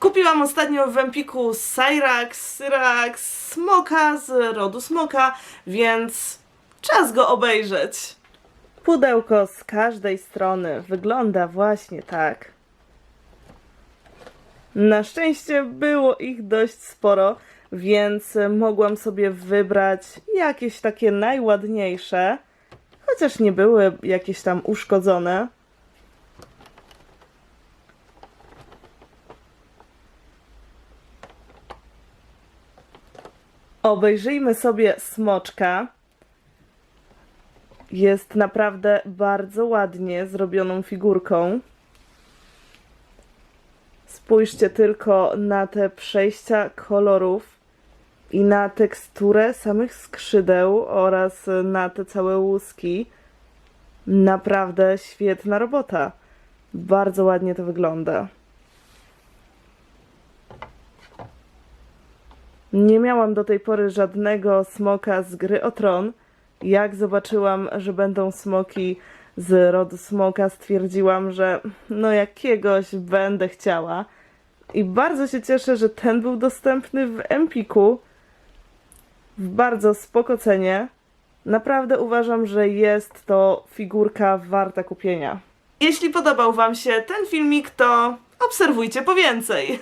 Kupiłam ostatnio w Empiku Cyrax, Syrax, Smoka z rodu Smoka, więc czas go obejrzeć. Pudełko z każdej strony wygląda właśnie tak. Na szczęście było ich dość sporo, więc mogłam sobie wybrać jakieś takie najładniejsze, chociaż nie były jakieś tam uszkodzone. Obejrzyjmy sobie smoczka. Jest naprawdę bardzo ładnie zrobioną figurką. Spójrzcie tylko na te przejścia kolorów i na teksturę samych skrzydeł oraz na te całe łuski. Naprawdę świetna robota. Bardzo ładnie to wygląda. Nie miałam do tej pory żadnego smoka z gry o tron. Jak zobaczyłam, że będą smoki z rodu smoka, stwierdziłam, że no jakiegoś będę chciała. I bardzo się cieszę, że ten był dostępny w Empiku w bardzo spoko cenie. Naprawdę uważam, że jest to figurka warta kupienia. Jeśli podobał Wam się ten filmik, to obserwujcie po więcej.